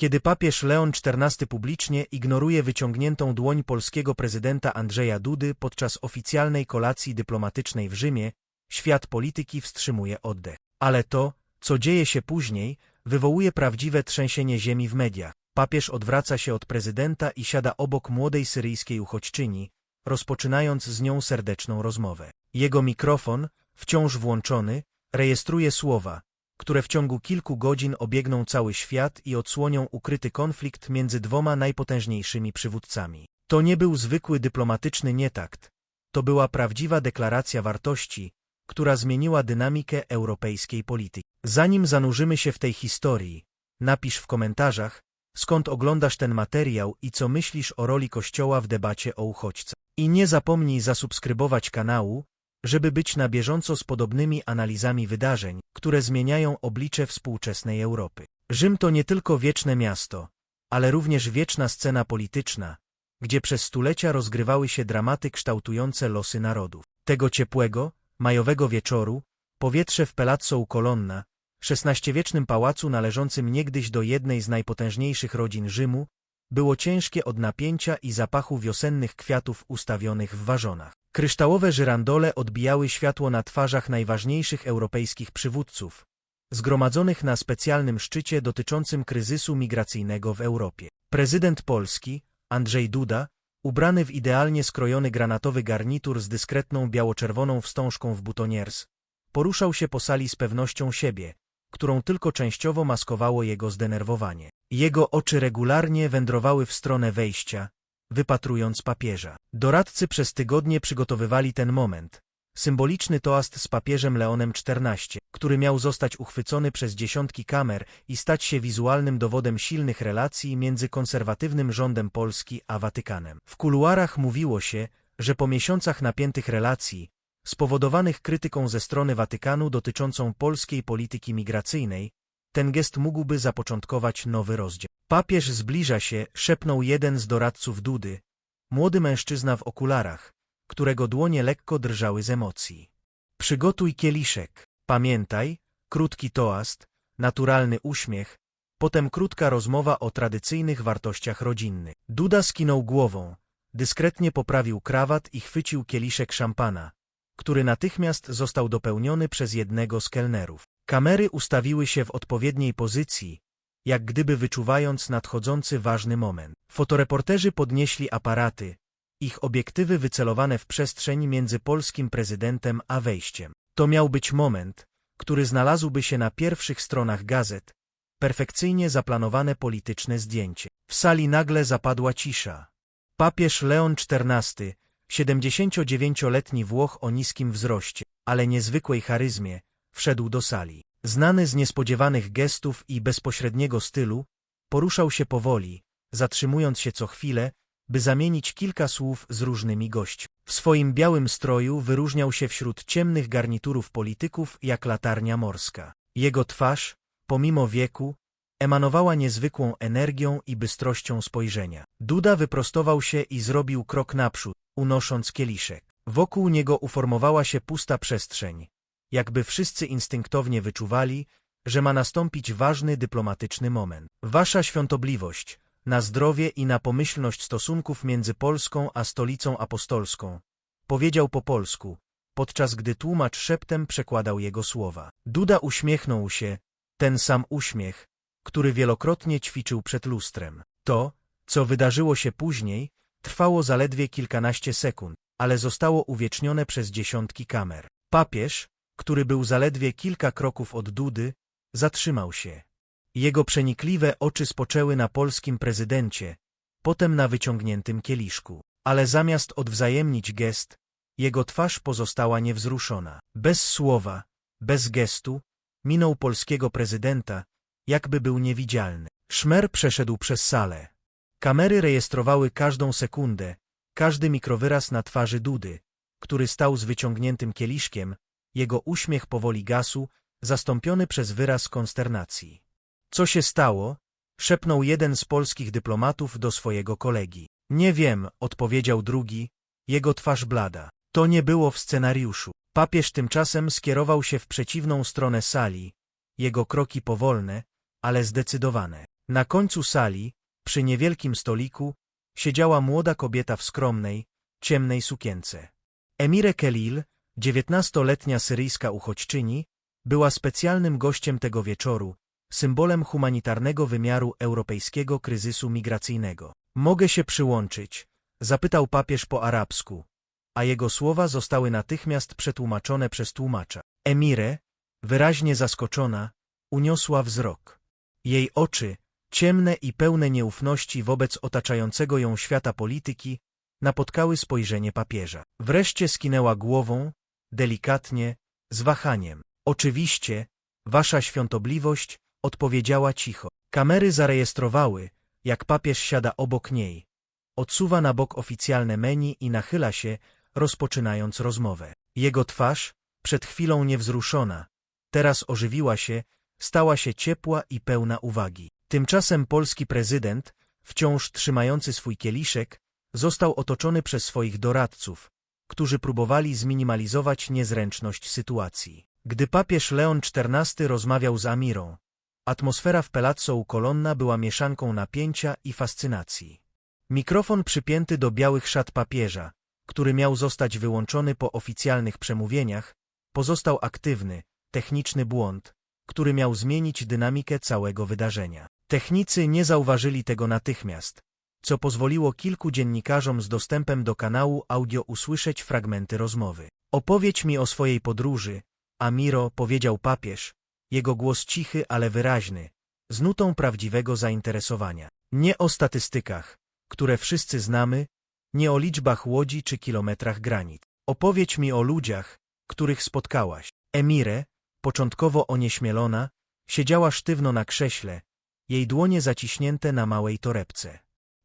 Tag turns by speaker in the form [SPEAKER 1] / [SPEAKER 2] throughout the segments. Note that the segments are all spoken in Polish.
[SPEAKER 1] Kiedy papież Leon XIV publicznie ignoruje wyciągniętą dłoń polskiego prezydenta Andrzeja Dudy podczas oficjalnej kolacji dyplomatycznej w Rzymie, świat polityki wstrzymuje oddech. Ale to, co dzieje się później, wywołuje prawdziwe trzęsienie ziemi w mediach. Papież odwraca się od prezydenta i siada obok młodej syryjskiej uchodźczyni, rozpoczynając z nią serdeczną rozmowę. Jego mikrofon, wciąż włączony, rejestruje słowa, które w ciągu kilku godzin obiegną cały świat i odsłonią ukryty konflikt między dwoma najpotężniejszymi przywódcami. To nie był zwykły dyplomatyczny nietakt, to była prawdziwa deklaracja wartości, która zmieniła dynamikę europejskiej polityki. Zanim zanurzymy się w tej historii, napisz w komentarzach, skąd oglądasz ten materiał i co myślisz o roli Kościoła w debacie o uchodźcach. I nie zapomnij zasubskrybować kanału, żeby być na bieżąco z podobnymi analizami wydarzeń, które zmieniają oblicze współczesnej Europy. Rzym to nie tylko wieczne miasto, ale również wieczna scena polityczna, gdzie przez stulecia rozgrywały się dramaty kształtujące losy narodów. Tego ciepłego, majowego wieczoru, powietrze w Palazzo u Colonna, XVI-wiecznym pałacu należącym niegdyś do jednej z najpotężniejszych rodzin Rzymu, było ciężkie od napięcia i zapachu wiosennych kwiatów ustawionych w wazonach. Kryształowe żyrandole odbijały światło na twarzach najważniejszych europejskich przywódców, zgromadzonych na specjalnym szczycie dotyczącym kryzysu migracyjnego w Europie. Prezydent Polski, Andrzej Duda, ubrany w idealnie skrojony granatowy garnitur z dyskretną biało-czerwoną wstążką w butoniers, poruszał się po sali z pewnością siebie, którą tylko częściowo maskowało jego zdenerwowanie. Jego oczy regularnie wędrowały w stronę wejścia, wypatrując papieża. Doradcy przez tygodnie przygotowywali ten moment. Symboliczny toast z papieżem Leonem XIV, który miał zostać uchwycony przez dziesiątki kamer i stać się wizualnym dowodem silnych relacji między konserwatywnym rządem Polski a Watykanem. W kuluarach mówiło się, że po miesiącach napiętych relacji, spowodowanych krytyką ze strony Watykanu dotyczącą polskiej polityki migracyjnej, ten gest mógłby zapoczątkować nowy rozdział. Papież zbliża się, szepnął jeden z doradców Dudy, młody mężczyzna w okularach, którego dłonie lekko drżały z emocji. Przygotuj kieliszek. Pamiętaj, krótki toast, naturalny uśmiech, potem krótka rozmowa o tradycyjnych wartościach rodzinnych. Duda skinął głową, dyskretnie poprawił krawat i chwycił kieliszek szampana, który natychmiast został dopełniony przez jednego z kelnerów. Kamery ustawiły się w odpowiedniej pozycji, jak gdyby wyczuwając nadchodzący ważny moment. Fotoreporterzy podnieśli aparaty, ich obiektywy wycelowane w przestrzeń między polskim prezydentem a wejściem. To miał być moment, który znalazłby się na pierwszych stronach gazet, perfekcyjnie zaplanowane polityczne zdjęcie. W sali nagle zapadła cisza. Papież Leon XIV, 79-letni Włoch o niskim wzroście, ale niezwykłej charyzmie, wszedł do sali. Znany z niespodziewanych gestów i bezpośredniego stylu, poruszał się powoli, zatrzymując się co chwilę, by zamienić kilka słów z różnymi gośćmi. W swoim białym stroju wyróżniał się wśród ciemnych garniturów polityków jak latarnia morska. Jego twarz, pomimo wieku, emanowała niezwykłą energią i bystrością spojrzenia. Duda wyprostował się i zrobił krok naprzód, unosząc kieliszek. Wokół niego uformowała się pusta przestrzeń, jakby wszyscy instynktownie wyczuwali, że ma nastąpić ważny dyplomatyczny moment. Wasza świątobliwość, na zdrowie i na pomyślność stosunków między Polską a stolicą apostolską, powiedział po polsku, podczas gdy tłumacz szeptem przekładał jego słowa. Duda uśmiechnął się, ten sam uśmiech, który wielokrotnie ćwiczył przed lustrem. To, co wydarzyło się później, trwało zaledwie kilkanaście sekund, ale zostało uwiecznione przez dziesiątki kamer. Papież, który był zaledwie kilka kroków od Dudy, zatrzymał się. Jego przenikliwe oczy spoczęły na polskim prezydencie, potem na wyciągniętym kieliszku. Ale zamiast odwzajemnić gest, jego twarz pozostała niewzruszona. Bez słowa, bez gestu, minął polskiego prezydenta, jakby był niewidzialny. Szmer przeszedł przez salę. Kamery rejestrowały każdą sekundę, każdy mikrowyraz na twarzy Dudy, który stał z wyciągniętym kieliszkiem, jego uśmiech powoli gasł, zastąpiony przez wyraz konsternacji. Co się stało? szepnął jeden z polskich dyplomatów do swojego kolegi. Nie wiem, odpowiedział drugi, jego twarz blada. To nie było w scenariuszu. Papież tymczasem skierował się w przeciwną stronę sali, jego kroki powolne, ale zdecydowane. Na końcu sali, przy niewielkim stoliku, siedziała młoda kobieta w skromnej, ciemnej sukience. Emire Kelil, dziewiętnastoletnia syryjska uchodźczyni, była specjalnym gościem tego wieczoru, symbolem humanitarnego wymiaru europejskiego kryzysu migracyjnego. Mogę się przyłączyć, zapytał papież po arabsku, a jego słowa zostały natychmiast przetłumaczone przez tłumacza. Emire, wyraźnie zaskoczona, uniosła wzrok. Jej oczy, ciemne i pełne nieufności wobec otaczającego ją świata polityki, napotkały spojrzenie papieża. Wreszcie skinęła głową, delikatnie, z wahaniem. Oczywiście, wasza świątobliwość, odpowiedziała cicho. Kamery zarejestrowały, jak papież siada obok niej. Odsuwa na bok oficjalne menu i nachyla się, rozpoczynając rozmowę. Jego twarz, przed chwilą niewzruszona, teraz ożywiła się, stała się ciepła i pełna uwagi. Tymczasem polski prezydent, wciąż trzymający swój kieliszek, został otoczony przez swoich doradców, którzy próbowali zminimalizować niezręczność sytuacji. Gdy papież Leon XIV rozmawiał z Amirą, atmosfera w Palazzo u Colonna była mieszanką napięcia i fascynacji. Mikrofon przypięty do białych szat papieża, który miał zostać wyłączony po oficjalnych przemówieniach, pozostał aktywny, techniczny błąd, który miał zmienić dynamikę całego wydarzenia. Technicy nie zauważyli tego natychmiast, co pozwoliło kilku dziennikarzom z dostępem do kanału audio usłyszeć fragmenty rozmowy. Opowiedź mi o swojej podróży, Amiro, powiedział papież, jego głos cichy, ale wyraźny, z nutą prawdziwego zainteresowania. Nie o statystykach, które wszyscy znamy, nie o liczbach łodzi czy kilometrach granit. Opowiedź mi o ludziach, których spotkałaś. Emire, początkowo onieśmielona, siedziała sztywno na krześle, jej dłonie zaciśnięte na małej torebce.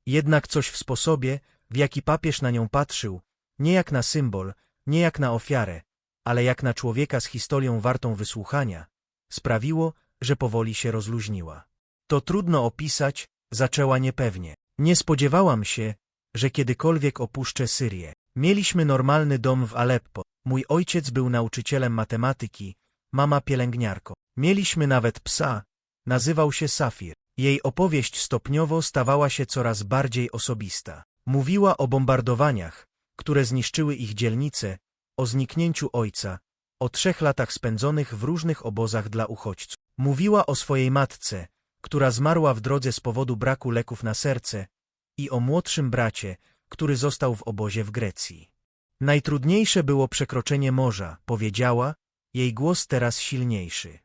[SPEAKER 1] Jednak coś w sposobie, w jaki papież na nią patrzył, nie jak na symbol, nie jak na ofiarę, ale jak na człowieka z historią wartą wysłuchania, sprawiło, że powoli się rozluźniła. To trudno opisać, zaczęła niepewnie. Nie spodziewałam się, że kiedykolwiek opuszczę Syrię. Mieliśmy normalny dom w Aleppo. Mój ojciec był nauczycielem matematyki, mama pielęgniarką. Mieliśmy nawet psa, nazywał się Safir. Jej opowieść stopniowo stawała się coraz bardziej osobista. Mówiła o bombardowaniach, które zniszczyły ich dzielnice, o zniknięciu ojca, o trzech latach spędzonych w różnych obozach dla uchodźców. Mówiła o swojej matce, która zmarła w drodze z powodu braku leków na serce, i o młodszym bracie, który został w obozie w Grecji. Najtrudniejsze było przekroczenie morza, powiedziała, jej głos teraz silniejszy.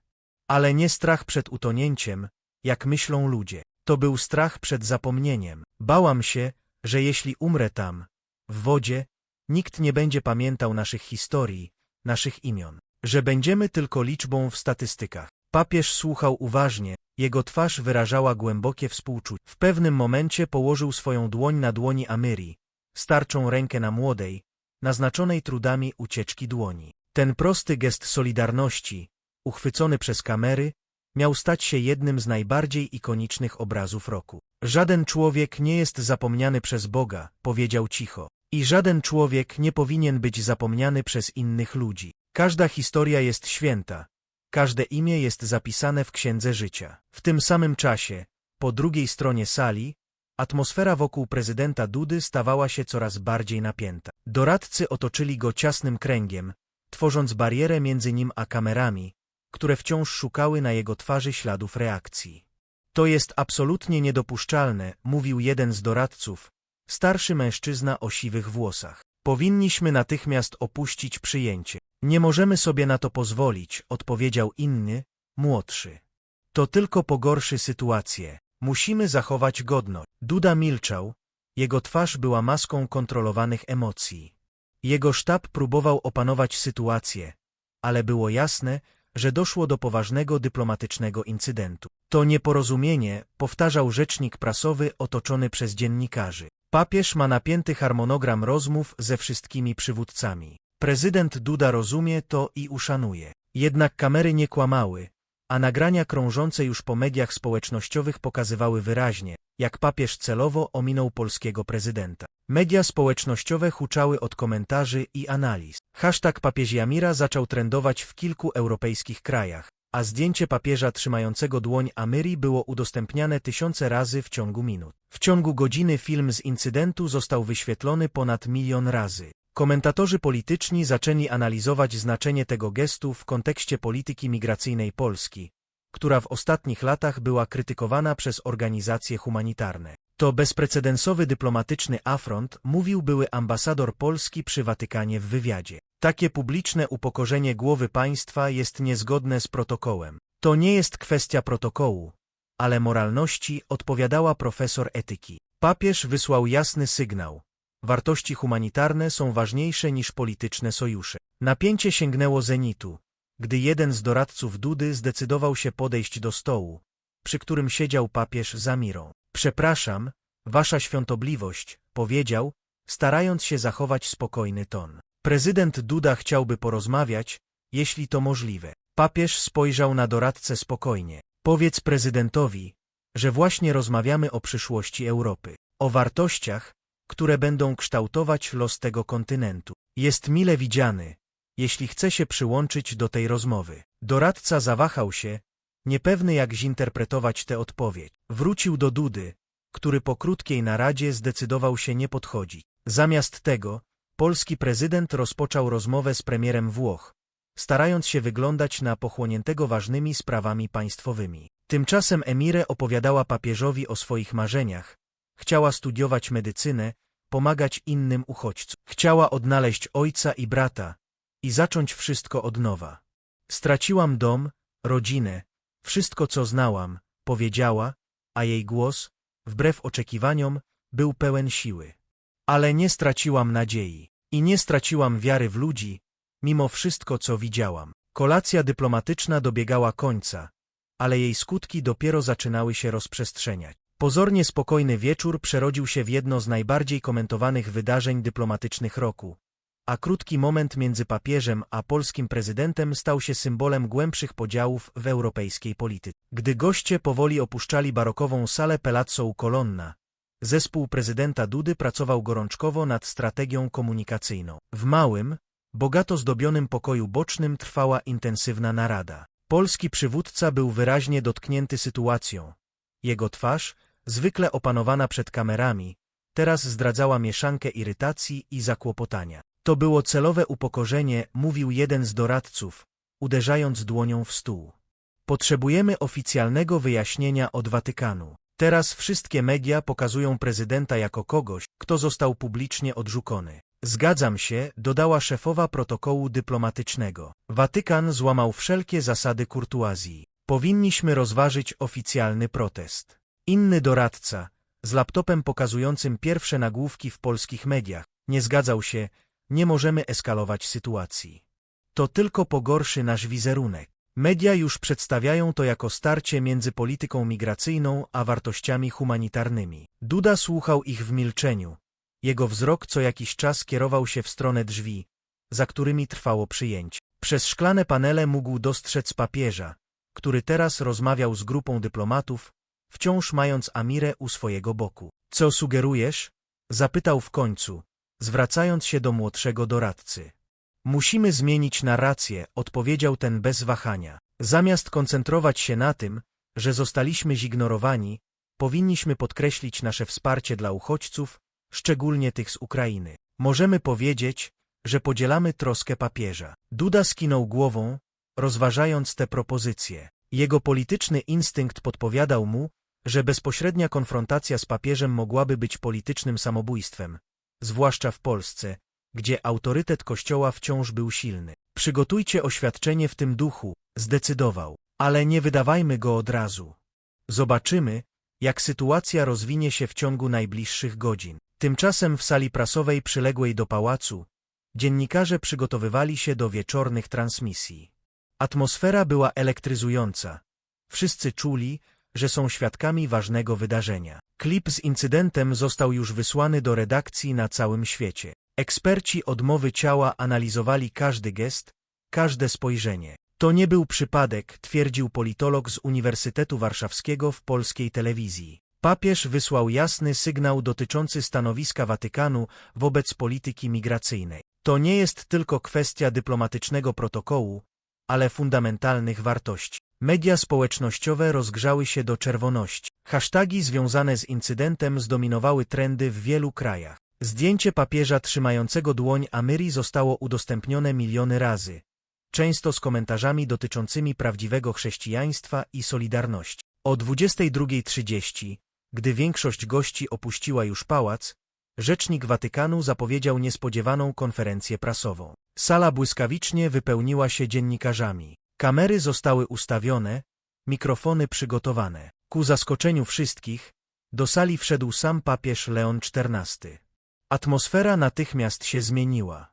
[SPEAKER 1] Ale nie strach przed utonięciem, jak myślą ludzie. To był strach przed zapomnieniem. Bałam się, że jeśli umrę tam, w wodzie, nikt nie będzie pamiętał naszych historii, naszych imion, że będziemy tylko liczbą w statystykach. Papież słuchał uważnie, jego twarz wyrażała głębokie współczucie. W pewnym momencie położył swoją dłoń na dłoni Amyri, starczą rękę na młodej, naznaczonej trudami ucieczki dłoni. Ten prosty gest solidarności, uchwycony przez kamery, miał stać się jednym z najbardziej ikonicznych obrazów roku. Żaden człowiek nie jest zapomniany przez Boga, powiedział cicho. I żaden człowiek nie powinien być zapomniany przez innych ludzi. Każda historia jest święta, każde imię jest zapisane w księdze życia. W tym samym czasie, po drugiej stronie sali, atmosfera wokół prezydenta Dudy stawała się coraz bardziej napięta. Doradcy otoczyli go ciasnym kręgiem, tworząc barierę między nim a kamerami, które wciąż szukały na jego twarzy śladów reakcji. To jest absolutnie niedopuszczalne, mówił jeden z doradców, starszy mężczyzna o siwych włosach. Powinniśmy natychmiast opuścić przyjęcie. Nie możemy sobie na to pozwolić, odpowiedział inny, młodszy. To tylko pogorszy sytuację. Musimy zachować godność. Duda milczał, jego twarz była maską kontrolowanych emocji. Jego sztab próbował opanować sytuację, ale było jasne, że doszło do poważnego dyplomatycznego incydentu. To nieporozumienie, powtarzał rzecznik prasowy otoczony przez dziennikarzy. Papież ma napięty harmonogram rozmów ze wszystkimi przywódcami. Prezydent Duda rozumie to i uszanuje. Jednak kamery nie kłamały, a nagrania krążące już po mediach społecznościowych pokazywały wyraźnie, jak papież celowo ominął polskiego prezydenta. Media społecznościowe huczały od komentarzy i analiz. Hashtag papież Jamira zaczął trendować w kilku europejskich krajach. a zdjęcie papieża trzymającego dłoń Amyri było udostępniane tysiące razy w ciągu minut. W ciągu godziny film z incydentu został wyświetlony ponad milion razy. Komentatorzy polityczni zaczęli analizować znaczenie tego gestu w kontekście polityki migracyjnej Polski, która w ostatnich latach była krytykowana przez organizacje humanitarne. To bezprecedensowy dyplomatyczny afront, mówił były ambasador Polski przy Watykanie w wywiadzie. Takie publiczne upokorzenie głowy państwa jest niezgodne z protokołem. To nie jest kwestia protokołu, ale moralności, odpowiadała profesor etyki. Papież wysłał jasny sygnał. Wartości humanitarne są ważniejsze niż polityczne sojusze. Napięcie sięgnęło zenitu, gdy jeden z doradców Dudy zdecydował się podejść do stołu, przy którym siedział papież za mirą. Przepraszam, wasza świątobliwość, powiedział, starając się zachować spokojny ton. Prezydent Duda chciałby porozmawiać, jeśli to możliwe. Papież spojrzał na doradcę spokojnie. Powiedz prezydentowi, że właśnie rozmawiamy o przyszłości Europy, o wartościach, które będą kształtować los tego kontynentu. Jest mile widziany, jeśli chce się przyłączyć do tej rozmowy. Doradca zawahał się, niepewny jak zinterpretować tę odpowiedź. Wrócił do Dudy, który po krótkiej naradzie zdecydował się nie podchodzić. Zamiast tego, polski prezydent rozpoczął rozmowę z premierem Włoch, starając się wyglądać na pochłoniętego ważnymi sprawami państwowymi. Tymczasem Emire opowiadała papieżowi o swoich marzeniach. Chciała studiować medycynę, pomagać innym uchodźcom. Chciała odnaleźć ojca i brata i zacząć wszystko od nowa. Straciłam dom, rodzinę, wszystko co znałam, powiedziała, a jej głos, wbrew oczekiwaniom, był pełen siły. Ale nie straciłam nadziei i nie straciłam wiary w ludzi, mimo wszystko co widziałam. Kolacja dyplomatyczna dobiegała końca, ale jej skutki dopiero zaczynały się rozprzestrzeniać. Pozornie spokojny wieczór przerodził się w jedno z najbardziej komentowanych wydarzeń dyplomatycznych roku, a krótki moment między papieżem a polskim prezydentem stał się symbolem głębszych podziałów w europejskiej polityce. Gdy goście powoli opuszczali barokową salę Palazzo Colonna, zespół prezydenta Dudy pracował gorączkowo nad strategią komunikacyjną. W małym, bogato zdobionym pokoju bocznym trwała intensywna narada. Polski przywódca był wyraźnie dotknięty sytuacją. Jego twarz, zwykle opanowana przed kamerami, teraz zdradzała mieszankę irytacji i zakłopotania. To było celowe upokorzenie, mówił jeden z doradców, uderzając dłonią w stół. Potrzebujemy oficjalnego wyjaśnienia od Watykanu. Teraz wszystkie media pokazują prezydenta jako kogoś, kto został publicznie odrzucony. Zgadzam się, dodała szefowa protokołu dyplomatycznego. Watykan złamał wszelkie zasady kurtuazji. Powinniśmy rozważyć oficjalny protest. Inny doradca, z laptopem pokazującym pierwsze nagłówki w polskich mediach, nie zgadzał się, nie możemy eskalować sytuacji. To tylko pogorszy nasz wizerunek. Media już przedstawiają to jako starcie między polityką migracyjną a wartościami humanitarnymi. Duda słuchał ich w milczeniu. Jego wzrok co jakiś czas kierował się w stronę drzwi, za którymi trwało przyjęcie. Przez szklane panele mógł dostrzec papieża, który teraz rozmawiał z grupą dyplomatów, wciąż mając Amirę u swojego boku. Co sugerujesz? Zapytał w końcu, zwracając się do młodszego doradcy. Musimy zmienić narrację, odpowiedział ten bez wahania. Zamiast koncentrować się na tym, że zostaliśmy zignorowani, powinniśmy podkreślić nasze wsparcie dla uchodźców, szczególnie tych z Ukrainy. Możemy powiedzieć, że podzielamy troskę papieża. Duda skinął głową, rozważając te propozycje. Jego polityczny instynkt podpowiadał mu, że bezpośrednia konfrontacja z papieżem mogłaby być politycznym samobójstwem, zwłaszcza w Polsce, gdzie autorytet Kościoła wciąż był silny. Przygotujcie oświadczenie w tym duchu, zdecydował, ale nie wydawajmy go od razu. Zobaczymy, jak sytuacja rozwinie się w ciągu najbliższych godzin. Tymczasem w sali prasowej przyległej do pałacu, dziennikarze przygotowywali się do wieczornych transmisji. Atmosfera była elektryzująca. Wszyscy czuli, że są świadkami ważnego wydarzenia. Klip z incydentem został już wysłany do redakcji na całym świecie. Eksperci odmowy ciała analizowali każdy gest, każde spojrzenie. To nie był przypadek, twierdził politolog z Uniwersytetu Warszawskiego w polskiej telewizji. Papież wysłał jasny sygnał dotyczący stanowiska Watykanu wobec polityki migracyjnej. To nie jest tylko kwestia dyplomatycznego protokołu, ale fundamentalnych wartości. Media społecznościowe rozgrzały się do czerwoności. Hasztagi związane z incydentem zdominowały trendy w wielu krajach. Zdjęcie papieża trzymającego dłoń Amyri zostało udostępnione miliony razy, często z komentarzami dotyczącymi prawdziwego chrześcijaństwa i solidarności. O 22.30, gdy większość gości opuściła już pałac, rzecznik Watykanu zapowiedział niespodziewaną konferencję prasową. Sala błyskawicznie wypełniła się dziennikarzami. Kamery zostały ustawione, mikrofony przygotowane. Ku zaskoczeniu wszystkich, do sali wszedł sam papież Leon XIV. Atmosfera natychmiast się zmieniła.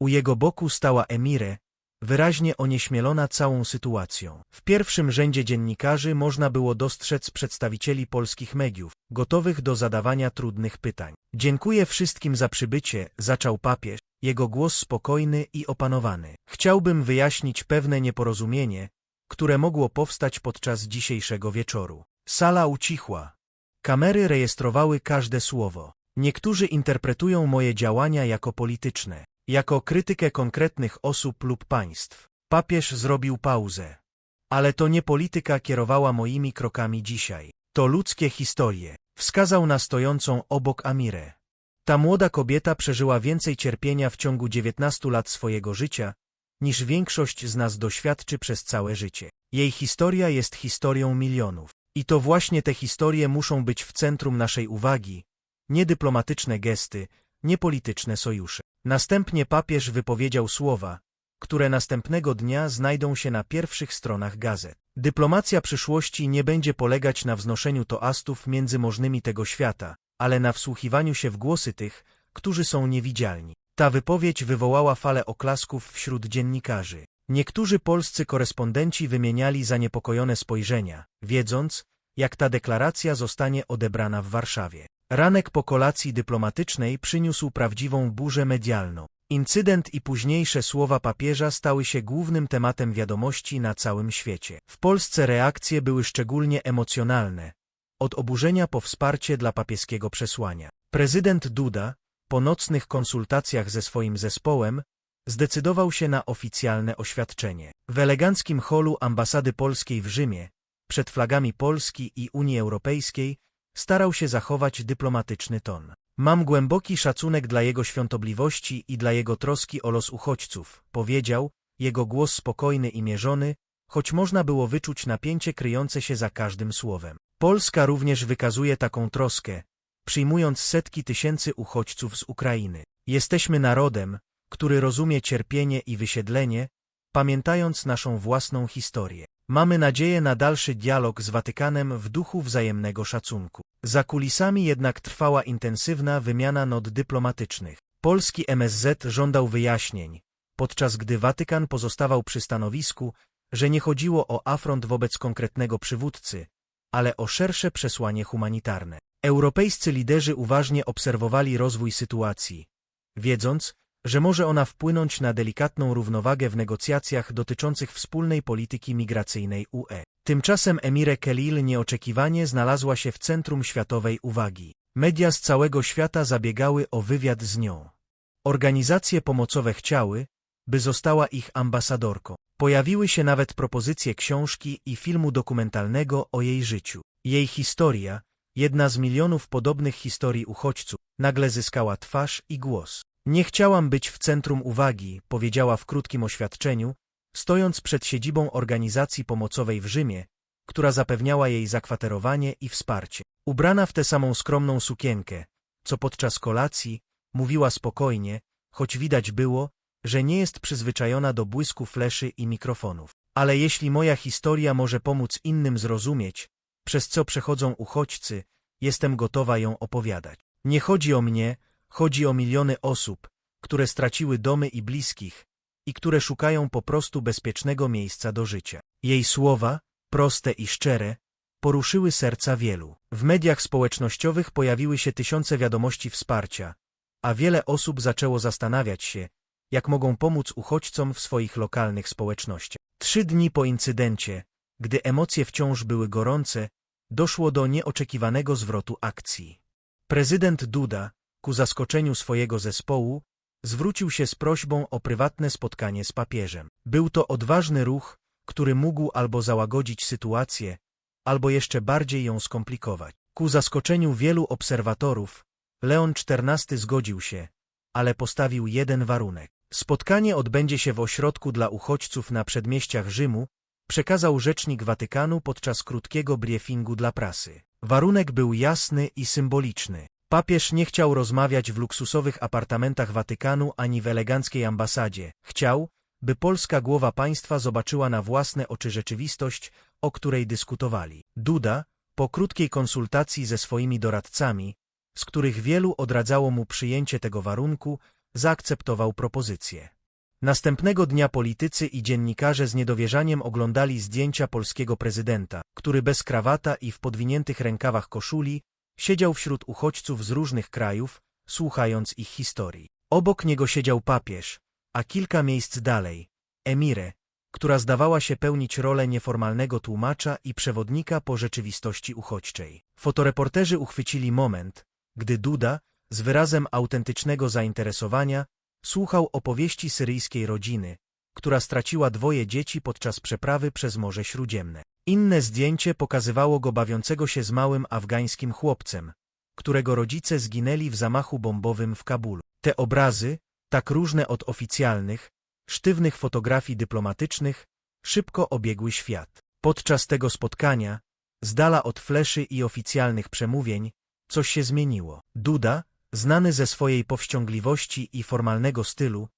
[SPEAKER 1] U jego boku stała Emire, wyraźnie onieśmielona całą sytuacją. W pierwszym rzędzie dziennikarzy można było dostrzec przedstawicieli polskich mediów, gotowych do zadawania trudnych pytań. Dziękuję wszystkim za przybycie, zaczął papież, jego głos spokojny i opanowany. Chciałbym wyjaśnić pewne nieporozumienie, które mogło powstać podczas dzisiejszego wieczoru. Sala ucichła. Kamery rejestrowały każde słowo. Niektórzy interpretują moje działania jako polityczne, jako krytykę konkretnych osób lub państw. Papież zrobił pauzę. Ale to nie polityka kierowała moimi krokami dzisiaj. To ludzkie historie. Wskazał na stojącą obok Amirę. Ta młoda kobieta przeżyła więcej cierpienia w ciągu 19 lat swojego życia, niż większość z nas doświadczy przez całe życie. Jej historia jest historią milionów. I to właśnie te historie muszą być w centrum naszej uwagi, nie dyplomatyczne gesty, nie polityczne sojusze. Następnie papież wypowiedział słowa, które następnego dnia znajdą się na pierwszych stronach gazet. Dyplomacja przyszłości nie będzie polegać na wznoszeniu toastów między możnymi tego świata, ale na wsłuchiwaniu się w głosy tych, którzy są niewidzialni. Ta wypowiedź wywołała falę oklasków wśród dziennikarzy. Niektórzy polscy korespondenci wymieniali zaniepokojone spojrzenia, wiedząc, jak ta deklaracja zostanie odebrana w Warszawie. Ranek po kolacji dyplomatycznej przyniósł prawdziwą burzę medialną. Incydent i późniejsze słowa papieża stały się głównym tematem wiadomości na całym świecie. W Polsce reakcje były szczególnie emocjonalne, od oburzenia po wsparcie dla papieskiego przesłania. Prezydent Duda, po nocnych konsultacjach ze swoim zespołem, zdecydował się na oficjalne oświadczenie. W eleganckim holu ambasady polskiej w Rzymie, przed flagami Polski i Unii Europejskiej, starał się zachować dyplomatyczny ton. Mam głęboki szacunek dla jego świątobliwości i dla jego troski o los uchodźców, powiedział, jego głos spokojny i mierzony, choć można było wyczuć napięcie kryjące się za każdym słowem. Polska również wykazuje taką troskę, przyjmując setki tysięcy uchodźców z Ukrainy. Jesteśmy narodem, który rozumie cierpienie i wysiedlenie, pamiętając naszą własną historię. Mamy nadzieję na dalszy dialog z Watykanem w duchu wzajemnego szacunku. Za kulisami jednak trwała intensywna wymiana not dyplomatycznych. Polski MSZ żądał wyjaśnień, podczas gdy Watykan pozostawał przy stanowisku, że nie chodziło o afront wobec konkretnego przywódcy, ale o szersze przesłanie humanitarne. Europejscy liderzy uważnie obserwowali rozwój sytuacji, wiedząc, że może ona wpłynąć na delikatną równowagę w negocjacjach dotyczących wspólnej polityki migracyjnej UE. Tymczasem Emire Kelil nieoczekiwanie znalazła się w centrum światowej uwagi. Media z całego świata zabiegały o wywiad z nią. Organizacje pomocowe chciały, by została ich ambasadorką. Pojawiły się nawet propozycje książki i filmu dokumentalnego o jej życiu. Jej historia, jedna z milionów podobnych historii uchodźców, nagle zyskała twarz i głos. Nie chciałam być w centrum uwagi, powiedziała w krótkim oświadczeniu, stojąc przed siedzibą organizacji pomocowej w Rzymie, która zapewniała jej zakwaterowanie i wsparcie. Ubrana w tę samą skromną sukienkę, co podczas kolacji, mówiła spokojnie, choć widać było, że nie jest przyzwyczajona do błysku fleszy i mikrofonów. Ale jeśli moja historia może pomóc innym zrozumieć, przez co przechodzą uchodźcy, jestem gotowa ją opowiadać. Nie chodzi o mnie, chodzi o miliony osób, które straciły domy i bliskich i które szukają po prostu bezpiecznego miejsca do życia. Jej słowa, proste i szczere, poruszyły serca wielu. W mediach społecznościowych pojawiły się tysiące wiadomości wsparcia, a wiele osób zaczęło zastanawiać się, jak mogą pomóc uchodźcom w swoich lokalnych społecznościach. Trzy dni po incydencie, gdy emocje wciąż były gorące, doszło do nieoczekiwanego zwrotu akcji. Prezydent Duda, ku zaskoczeniu swojego zespołu, zwrócił się z prośbą o prywatne spotkanie z papieżem. Był to odważny ruch, który mógł albo załagodzić sytuację, albo jeszcze bardziej ją skomplikować. Ku zaskoczeniu wielu obserwatorów, Leon XIV zgodził się, ale postawił jeden warunek. Spotkanie odbędzie się w ośrodku dla uchodźców na przedmieściach Rzymu, przekazał rzecznik Watykanu podczas krótkiego briefingu dla prasy. Warunek był jasny i symboliczny. Papież nie chciał rozmawiać w luksusowych apartamentach Watykanu ani w eleganckiej ambasadzie. Chciał, by polska głowa państwa zobaczyła na własne oczy rzeczywistość, o której dyskutowali. Duda, po krótkiej konsultacji ze swoimi doradcami, z których wielu odradzało mu przyjęcie tego warunku, zaakceptował propozycję. Następnego dnia politycy i dziennikarze z niedowierzaniem oglądali zdjęcia polskiego prezydenta, który bez krawata i w podwiniętych rękawach koszuli siedział wśród uchodźców z różnych krajów, słuchając ich historii. Obok niego siedział papież, a kilka miejsc dalej, Emire, która zdawała się pełnić rolę nieformalnego tłumacza i przewodnika po rzeczywistości uchodźczej. Fotoreporterzy uchwycili moment, gdy Duda, z wyrazem autentycznego zainteresowania, słuchał opowieści syryjskiej rodziny, która straciła dwoje dzieci podczas przeprawy przez Morze Śródziemne. Inne zdjęcie pokazywało go bawiącego się z małym afgańskim chłopcem, którego rodzice zginęli w zamachu bombowym w Kabulu. Te obrazy, tak różne od oficjalnych, sztywnych fotografii dyplomatycznych, szybko obiegły świat. Podczas tego spotkania, z dala od fleszy i oficjalnych przemówień, coś się zmieniło. Duda, znany ze swojej powściągliwości i formalnego stylu,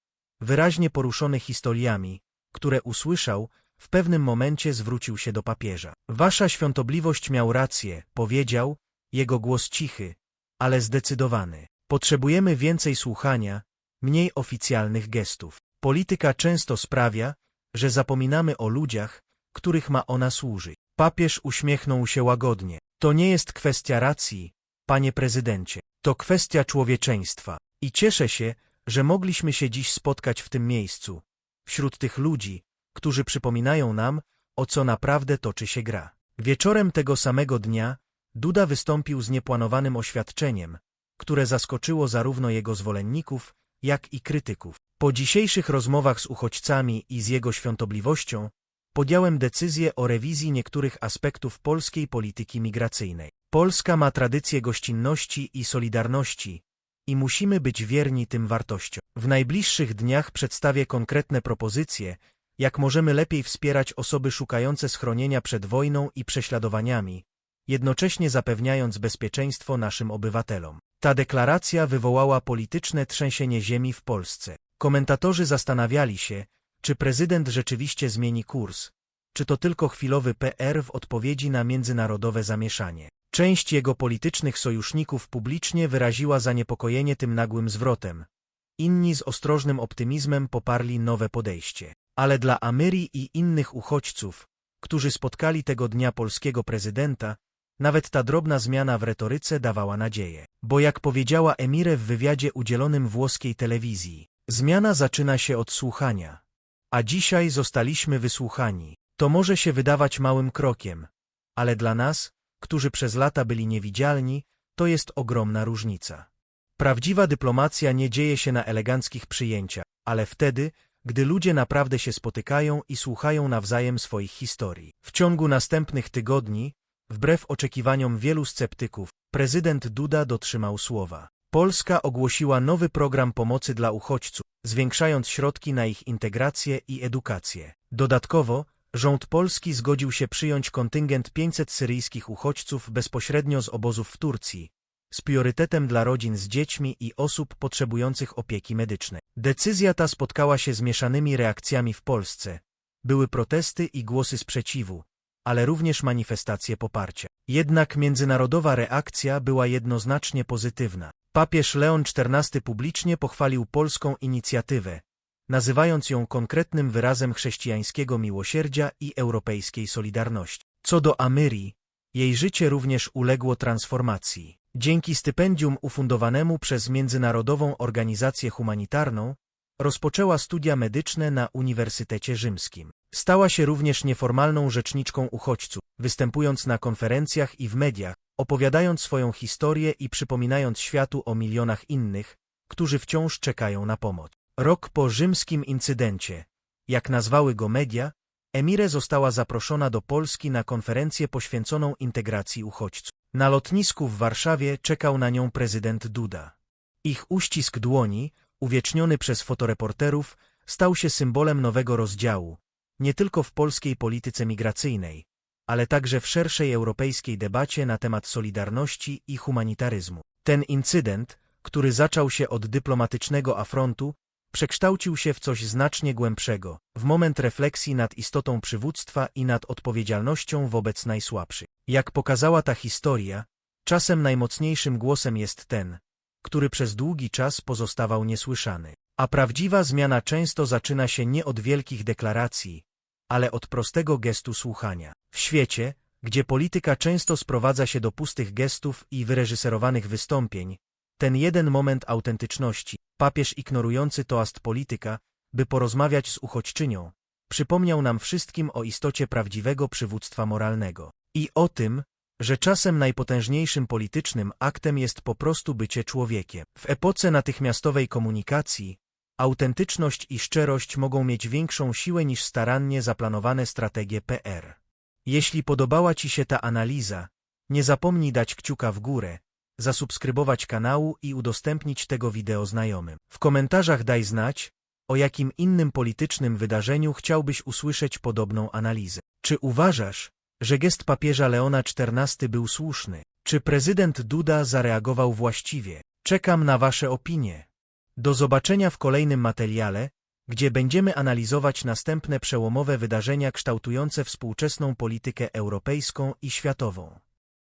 [SPEAKER 1] wyraźnie poruszony historiami, które usłyszał, w pewnym momencie zwrócił się do papieża. Wasza świątobliwość miał rację, powiedział, jego głos cichy, ale zdecydowany. Potrzebujemy więcej słuchania, mniej oficjalnych gestów. Polityka często sprawia, że zapominamy o ludziach, których ma ona służyć. Papież uśmiechnął się łagodnie. To nie jest kwestia racji, panie prezydencie. To kwestia człowieczeństwa. I cieszę się, że mogliśmy się dziś spotkać w tym miejscu, wśród tych ludzi, którzy przypominają nam, o co naprawdę toczy się gra. Wieczorem tego samego dnia Duda wystąpił z nieplanowanym oświadczeniem, które zaskoczyło zarówno jego zwolenników, jak i krytyków. Po dzisiejszych rozmowach z uchodźcami i z jego świątobliwością podjąłem decyzję o rewizji niektórych aspektów polskiej polityki migracyjnej. Polska ma tradycję gościnności i solidarności i musimy być wierni tym wartościom. W najbliższych dniach przedstawię konkretne propozycje, jak możemy lepiej wspierać osoby szukające schronienia przed wojną i prześladowaniami, jednocześnie zapewniając bezpieczeństwo naszym obywatelom. Ta deklaracja wywołała polityczne trzęsienie ziemi w Polsce. Komentatorzy zastanawiali się, czy prezydent rzeczywiście zmieni kurs, czy to tylko chwilowy PR w odpowiedzi na międzynarodowe zamieszanie. Część jego politycznych sojuszników publicznie wyraziła zaniepokojenie tym nagłym zwrotem. Inni z ostrożnym optymizmem poparli nowe podejście. Ale dla Amyri i innych uchodźców, którzy spotkali tego dnia polskiego prezydenta, nawet ta drobna zmiana w retoryce dawała nadzieję. Bo jak powiedziała Emire w wywiadzie udzielonym włoskiej telewizji, zmiana zaczyna się od słuchania. A dzisiaj zostaliśmy wysłuchani. To może się wydawać małym krokiem, ale dla nas, którzy przez lata byli niewidzialni, to jest ogromna różnica. Prawdziwa dyplomacja nie dzieje się na eleganckich przyjęciach, ale wtedy, gdy ludzie naprawdę się spotykają i słuchają nawzajem swoich historii. W ciągu następnych tygodni, wbrew oczekiwaniom wielu sceptyków, prezydent Duda dotrzymał słowa. Polska ogłosiła nowy program pomocy dla uchodźców, zwiększając środki na ich integrację i edukację. Dodatkowo, rząd polski zgodził się przyjąć kontyngent 500 syryjskich uchodźców bezpośrednio z obozów w Turcji, z priorytetem dla rodzin z dziećmi i osób potrzebujących opieki medycznej. Decyzja ta spotkała się z mieszanymi reakcjami w Polsce. Były protesty i głosy sprzeciwu, ale również manifestacje poparcia. Jednak międzynarodowa reakcja była jednoznacznie pozytywna. Papież Leon XIV publicznie pochwalił polską inicjatywę, nazywając ją konkretnym wyrazem chrześcijańskiego miłosierdzia i europejskiej solidarności. Co do Amyrii, jej życie również uległo transformacji. Dzięki stypendium ufundowanemu przez Międzynarodową Organizację Humanitarną rozpoczęła studia medyczne na Uniwersytecie Rzymskim. Stała się również nieformalną rzeczniczką uchodźców, występując na konferencjach i w mediach, opowiadając swoją historię i przypominając światu o milionach innych, którzy wciąż czekają na pomoc. Rok po rzymskim incydencie, jak nazwały go media, Emire została zaproszona do Polski na konferencję poświęconą integracji uchodźców. Na lotnisku w Warszawie czekał na nią prezydent Duda. Ich uścisk dłoni, uwieczniony przez fotoreporterów, stał się symbolem nowego rozdziału, nie tylko w polskiej polityce migracyjnej, ale także w szerszej europejskiej debacie na temat solidarności i humanitaryzmu. Ten incydent, który zaczął się od dyplomatycznego afrontu, przekształcił się w coś znacznie głębszego, w moment refleksji nad istotą przywództwa i nad odpowiedzialnością wobec najsłabszych. Jak pokazała ta historia, czasem najmocniejszym głosem jest ten, który przez długi czas pozostawał niesłyszany. A prawdziwa zmiana często zaczyna się nie od wielkich deklaracji, ale od prostego gestu słuchania. W świecie, gdzie polityka często sprowadza się do pustych gestów i wyreżyserowanych wystąpień, ten jeden moment autentyczności, papież ignorujący toast polityka, by porozmawiać z uchodźczynią, przypomniał nam wszystkim o istocie prawdziwego przywództwa moralnego i o tym, że czasem najpotężniejszym politycznym aktem jest po prostu bycie człowiekiem. W epoce natychmiastowej komunikacji autentyczność i szczerość mogą mieć większą siłę niż starannie zaplanowane strategie PR. Jeśli podobała Ci się ta analiza, nie zapomnij dać kciuka w górę, zasubskrybować kanału i udostępnić tego wideo znajomym. W komentarzach daj znać, o jakim innym politycznym wydarzeniu chciałbyś usłyszeć podobną analizę. Czy uważasz, że gest papieża Leona XIV był słuszny? Czy prezydent Duda zareagował właściwie? Czekam na Wasze opinie. Do zobaczenia w kolejnym materiale, gdzie będziemy analizować następne przełomowe wydarzenia kształtujące współczesną politykę europejską i światową.